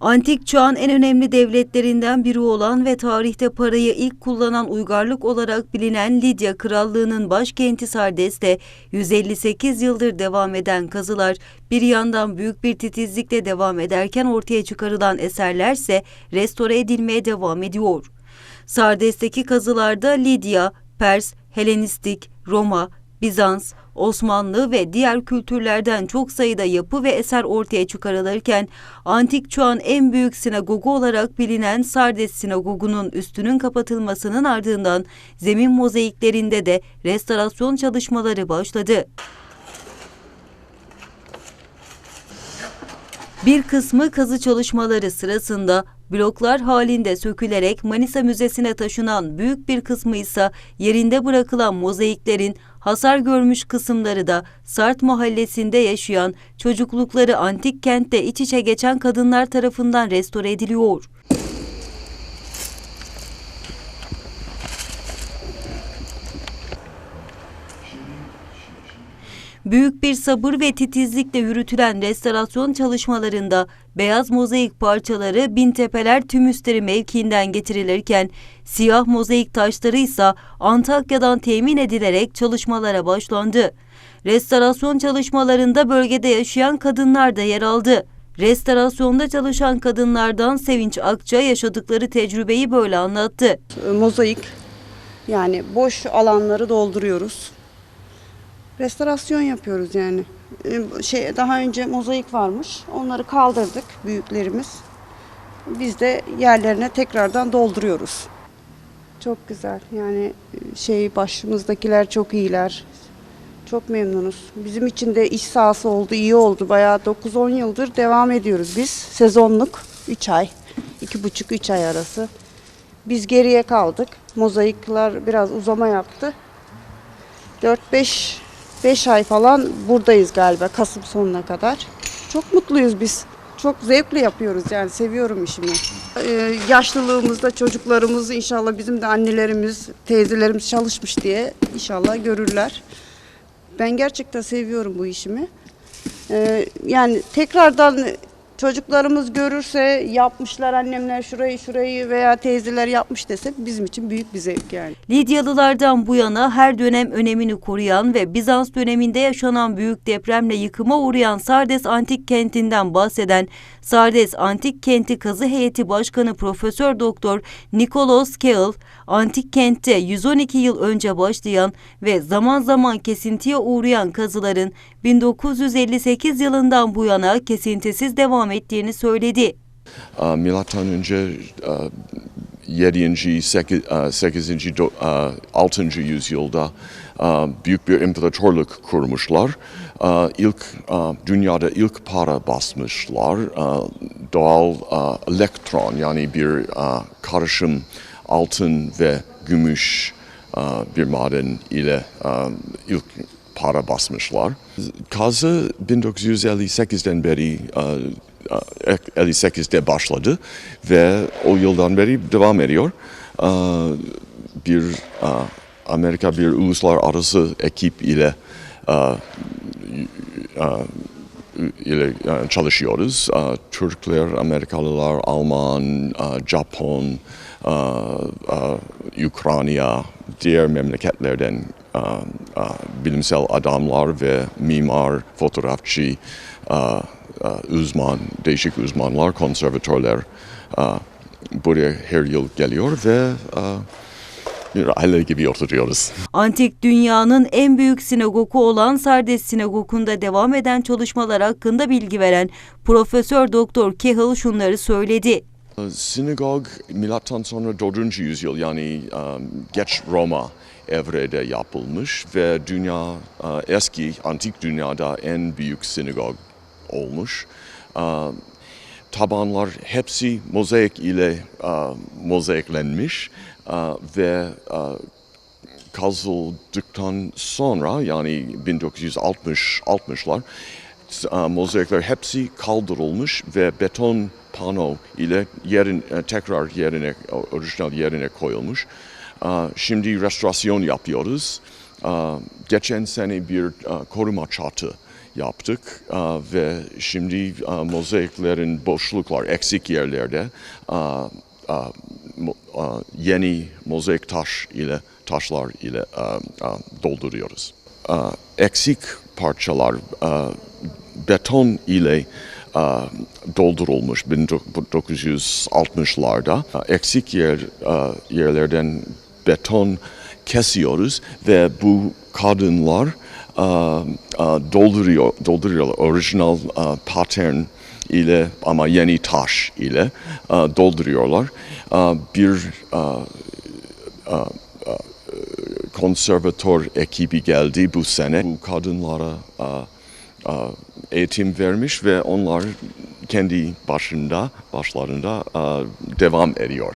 Antik çağın en önemli devletlerinden biri olan ve tarihte parayı ilk kullanan uygarlık olarak bilinen Lidya Krallığı'nın başkenti Sardes'te 158 yıldır devam eden kazılar bir yandan büyük bir titizlikle devam ederken ortaya çıkarılan eserlerse restore edilmeye devam ediyor. Sardes'teki kazılarda Lidya, Pers, Helenistik, Roma, Bizans, Osmanlı ve diğer kültürlerden çok sayıda yapı ve eser ortaya çıkarılırken antik çağın en büyük sinagogu olarak bilinen Sardes Sinagogu'nun üstünün kapatılmasının ardından zemin mozaiklerinde de restorasyon çalışmaları başladı. Bir kısmı kazı çalışmaları sırasında bloklar halinde sökülerek Manisa Müzesi'ne taşınan büyük bir kısmı ise yerinde bırakılan mozaiklerin hasar görmüş kısımları da Sart mahallesinde yaşayan çocuklukları antik kentte iç içe geçen kadınlar tarafından restore ediliyor. Büyük bir sabır ve titizlikle yürütülen restorasyon çalışmalarında beyaz mozaik parçaları Bintepeler Tümüsteri mevkiinden getirilirken siyah mozaik taşları ise Antakya'dan temin edilerek çalışmalara başlandı. Restorasyon çalışmalarında bölgede yaşayan kadınlar da yer aldı. Restorasyonda çalışan kadınlardan Sevinç Akça yaşadıkları tecrübeyi böyle anlattı. mozaik yani boş alanları dolduruyoruz. Restorasyon yapıyoruz yani. Ee, Şey daha önce mozaik varmış. Onları kaldırdık büyüklerimiz. Biz de yerlerine tekrardan dolduruyoruz. Çok güzel. Yani şey başımızdakiler çok iyiler. Çok memnunuz. Bizim için de iş sahası oldu, iyi oldu. Bayağı 9-10 yıldır devam ediyoruz biz. Sezonluk 3 ay, 2,5-3 ay arası. Biz geriye kaldık. Mozaikler biraz uzama yaptı. 4-5 5 ay falan buradayız galiba Kasım sonuna kadar. Çok mutluyuz biz. Çok zevkle yapıyoruz yani seviyorum işimi. Ee, yaşlılığımızda çocuklarımız inşallah bizim de annelerimiz, teyzelerimiz çalışmış diye inşallah görürler. Ben gerçekten seviyorum bu işimi. Ee, yani tekrardan çocuklarımız görürse yapmışlar annemler şurayı şurayı veya teyzeler yapmış dese bizim için büyük bir zevk yani. Lidyalılardan bu yana her dönem önemini koruyan ve Bizans döneminde yaşanan büyük depremle yıkıma uğrayan Sardes Antik Kenti'nden bahseden Sardes Antik Kenti Kazı Heyeti Başkanı Profesör Doktor Nikolos Keil, antik kentte 112 yıl önce başlayan ve zaman zaman kesintiye uğrayan kazıların 1958 yılından bu yana kesintisiz devam ettiğini söyledi. Milattan önce uh, 7. 8. 8. do- uh, 6. yüzyılda büyük bir imparatorluk kurmuşlar. İlk dünyada ilk para basmışlar. Doğal elektron yani bir karışım altın ve gümüş bir maden ile ilk para basmışlar. Kazı 1958'den beri uh, 58'de başladı ve o yıldan beri devam ediyor. Uh, Bir Amerika bir uluslararası ekip ile ile çalışıyoruz. Türkler, Amerikalılar, Alman, Japon, Ukrayna, diğer memleketlerden bilimsel adamlar ve mimar, fotoğrafçı, uzman, değişik uzmanlar, konservatörler buraya her yıl geliyor ve aile gibi oturuyoruz. Antik dünyanın en büyük sinagogu olan Sardes Sinagogu'nda devam eden çalışmalar hakkında bilgi veren Profesör Doktor Cahill şunları söyledi. Sinagog milattan sonra 4. yüzyıl yani um, geç Roma evrede yapılmış ve dünya uh, eski antik dünyada en büyük sinagog olmuş. Uh, tabanlar hepsi mozaik ile uh, mozaiklenmiş uh, ve uh, kazıldıktan sonra yani 1960 60'lar uh, mozaikler hepsi kaldırılmış ve beton pano ile yerin e, tekrar yerine orijinal yerine koyulmuş. Uh, Şimdi restorasyon yapıyoruz. Geçen sene bir koruma çatı yaptık ve şimdi mozaiklerin boşluklar, eksik yerlerde yeni mozaik taş ile taşlar ile dolduruyoruz. Eksik parçalar beton ile doldurulmuş 1960'larda. Aa, Eksik yer yerlerden beton kesiyoruz ve bu kadınlar dolduruyor, dolduruyorlar orijinal pattern ile ama yeni taş ile dolduruyorlar. Bir konservatör ekibi geldi bu sene. Bu kadınlara eğitim vermiş ve onlar kendi başında başlarında devam ediyor.